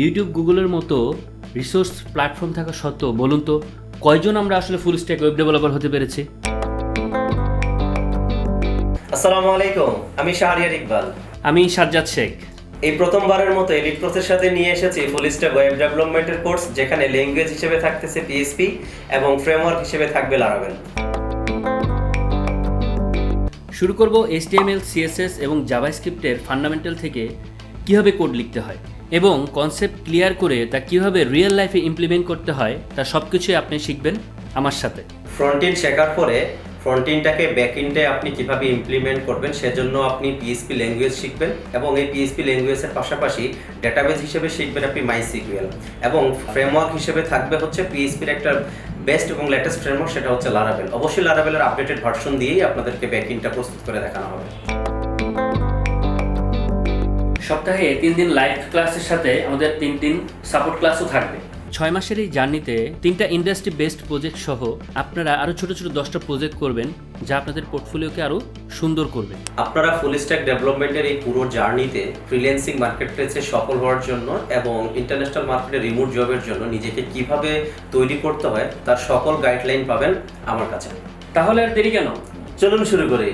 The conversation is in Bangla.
ইউটিউব গুগলের মতো রিসোর্স প্ল্যাটফর্ম থাকা সত্ত্বেও বলুন তো কয়জন আমরা আসলে ফুল স্ট্যাক ওয়েব ডেভেলপার হতে পেরেছি? আসসালামু আলাইকুম আমি শাহরিয়ার ইকবাল। আমি সাজ্জাদ শেখ। এই প্রথমবারের মতো এলিট কোর্সের সাথে নিয়ে এসেছি ফুল স্ট্যাক ওয়েব ডেভেলপমেন্টের কোর্স যেখানে ল্যাঙ্গুয়েজ হিসেবে থাকতেছে পিএসপি এবং ফ্রেমওয়ার্ক হিসেবে থাকবে লারাভেল শুরু করব এইচটিএমএল সিএসএস এবং জাভাস্ক্রিপ্টের ফান্ডামেন্টাল থেকে কীভাবে কোড লিখতে হয়। এবং কনসেপ্ট ক্লিয়ার করে তা কীভাবে রিয়েল লাইফে ইমপ্লিমেন্ট করতে হয়, তা সব কিছুই আপনি শিখবেন আমার সাথে। ফ্রন্ট শেখার পরে ফ্রন্ট এন্ডটাকে ব্যাক এন্ডে আপনি কীভাবে ইমপ্লিমেন্ট করবেন সেজন্য আপনি পিএসপি ল্যাঙ্গুয়েজ শিখবেন এবং এই পিএসপি ল্যাঙ্গুয়েজের পাশাপাশি ডেটাবেজ হিসেবে শিখবেন আপনি মাইসিকুয়েল এবং ফ্রেমওয়ার্ক হিসেবে থাকবে হচ্ছে পিএসপির একটা বেস্ট এবং লেটেস্ট ফ্রেমওয়ার্ক সেটা হচ্ছে লারাভেল অবশ্যই লারাভেলের আপডেটেড ভার্সন দিয়েই আপনাদেরকে ব্যাক এন্ডটা প্রস্তুত করে দেখানো হবে। সপ্তাহে তিন দিন লাইভ ক্লাসের সাথে আমাদের তিন দিন সাপোর্ট ক্লাসও থাকবে। ছয় মাসের এই জার্নিতে তিনটা ইন্ডাস্ট্রি বেস্ট প্রজেক্ট সহ আপনারা আরও ছোটো ছোটো দশটা প্রজেক্ট করবেন যা আপনাদের পোর্টফোলিওকে আরও সুন্দর করবে। আপনারা ফুল স্ট্যাক ডেভেলপমেন্টের এই পুরো জার্নিতে ফ্রিল্যান্সিং মার্কেট প্লেসে সফল হওয়ার জন্য এবং ইন্টারন্যাশনাল মার্কেটে রিমোট জবের জন্য নিজেকে কীভাবে তৈরি করতে হয় তার সকল গাইডলাইন পাবেন আমার কাছে। তাহলে আর দেরি কেন? চলুন শুরু করি।